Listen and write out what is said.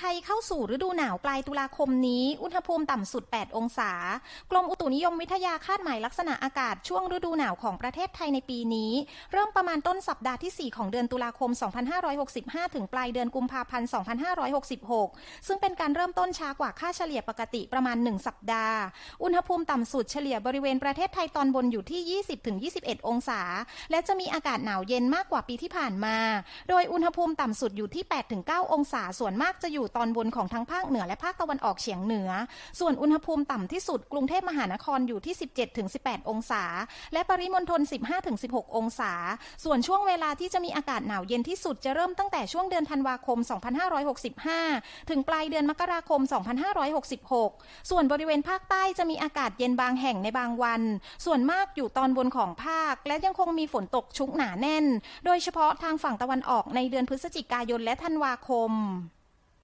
ไทยเข้าสู่ฤดูหนาวปลายตุลาคมนี้ อุณหภูมิต่ำสุด 8 องศา กรมอุตุนิยมวิทยาคาดหมายลักษณะอากาศช่วงฤดูหนาวของประเทศไทยในปีนี้ เริ่มประมาณต้นสัปดาห์ที่ 4 ของเดือนตุลาคม 2565 ถึงปลายเดือนกุมภาพันธ์ 2566 ซึ่งเป็นการเริ่มต้นช้ากว่าค่าเฉลี่ยปกติประมาณ 1 สัปดาห์ อุณหภูมิต่ำสุดเฉลี่ยบริเวณประเทศไทยตอนบนอยู่ที่ 20-21 องศา และจะมีอากาศหนาวเย็นมากกว่าปีที่ผ่านมา โดยอุณหภูมิต่ำสุดอยู่ที่ 8-9 องศาส่วนมากจะอยู่ตอนบนของทั้งภาคเหนือและภาคตะวันออกเฉียงเหนือ ส่วนอุณหภูมิต่ำที่สุดกรุงเทพมหานครอยู่ที่ 17-18 องศา และปริมณฑล 15-16 องศา ส่วนช่วงเวลาที่จะมีอากาศหนาวเย็นที่สุดจะเริ่มตั้งแต่ช่วงเดือนธันวาคม 2565 ถึงปลายเดือนมกราคม 2566 ส่วนบริเวณภาคใต้จะมีอากาศเย็นบางแห่งในบางวัน ส่วนมากอยู่ตอนบนของภาค และยังคงมีฝนตกชุกหนาแน่น โดยเฉพาะทางฝั่งตะวันออกในเดือนพฤศจิกายนและธันวาคม